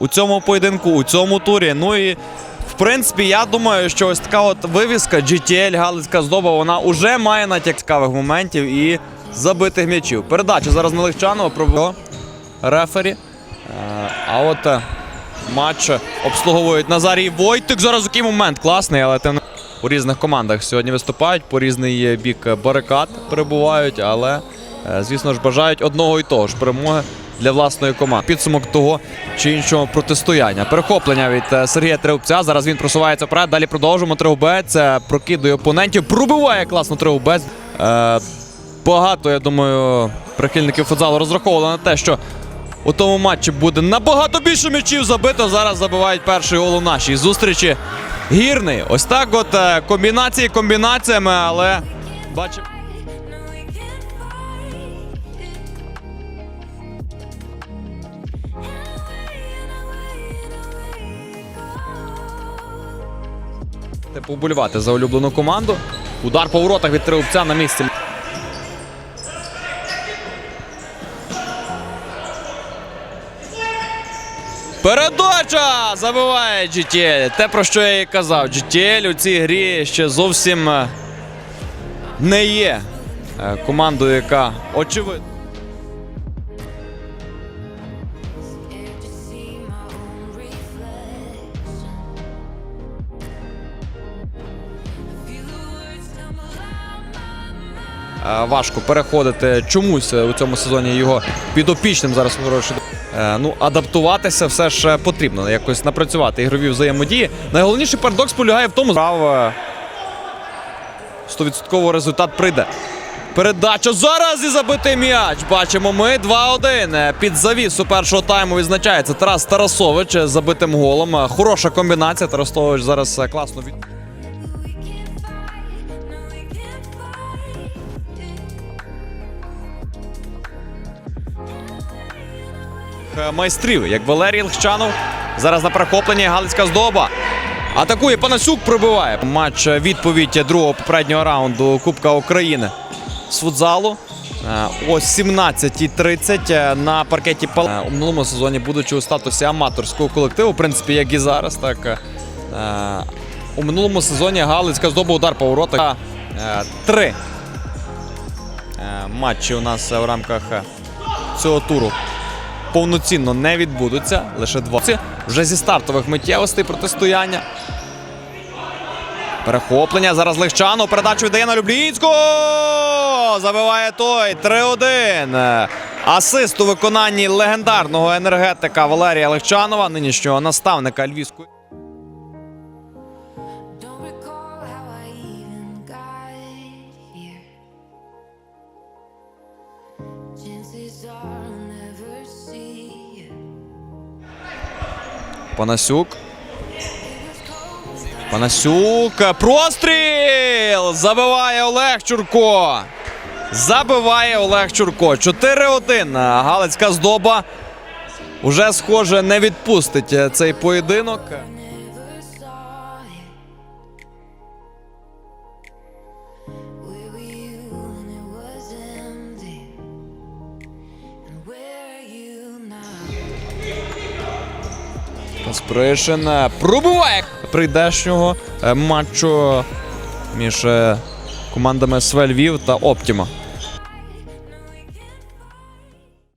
у цьому поєдинку, у цьому турі. Ну і в принципі, я думаю, що ось така от вивіска GTL Галицька здоба вона вже має натяк цікавих моментів і забитих м'ячів. Передача зараз на Легчанова про рефері. Е, а от е, матч обслуговують Назарій Войтик. Зараз який момент класний, але тим у різних командах сьогодні виступають по різний бік барикад перебувають, але звісно ж, бажають одного і того ж перемоги для власної команди. Підсумок того чи іншого протистояння. Перехоплення від е, Сергія Тревбця. Зараз він просувається вперед. Далі продовжуємо. Тревбець е, прокидує опонентів. Пробиває класно Тревбець. Е, Багато, я думаю, прихильників футзалу розраховували на те, що у тому матчі буде набагато більше м'ячів забито. Зараз забивають перший гол у нашій зустрічі. Гірний. Ось так от е, комбінації комбінаціями, але бачимо. Поболівати за улюблену команду. Удар по воротах від Трилупця на місці. Передача! Забиває GTL. Те, про що я і казав. GTL у цій грі ще зовсім е, не є е, командою, яка очевидно. Важко переходити чомусь е, у цьому сезоні його підопічним зараз хороший. Е, Ну, адаптуватися все ж е, потрібно, якось напрацювати ігрові взаємодії. Найголовніший парадокс полягає в тому, що 100% результат прийде. Передача зараз і забитий м'яч. Бачимо ми 2-1. Е, Під завісу першого тайму відзначається Тарас Тарасович з забитим голом. Е, Хороша комбінація. Тарасович зараз е, класно від. Майстрів, як Валерій Лхчанов. Зараз на перехопленні Галицька здоба. Атакує Панасюк пробиває. Матч е, відповідь другого попереднього раунду Кубка України з футзалу. Е, О 17.30 е, на паркеті Пал... Е, у минулому сезоні, будучи у статусі аматорського колективу, в принципі, як і зараз, так е, е, у минулому сезоні Галицька здоба удар по воротах. Е, Три е, матчі у нас е, в рамках е, цього туру повноцінно не відбудуться. Лише два. Вже зі стартових миттєвостей протистояння. Перехоплення. Зараз Легчано. Передачу віддає на Люблінського. Забиває той. 3-1. Асист у виконанні легендарного енергетика Валерія Легчанова, нинішнього наставника Львівської. Панасюк. Панасюк. Простріл! Забиває Олег Чурко. Забиває Олег Чурко. 4-1. Галицька здоба. Уже, схоже, не відпустить е, цей поєдинок. Е, пробиває прийдешнього е, матчу між е, командами СВ Львів та Оптіма.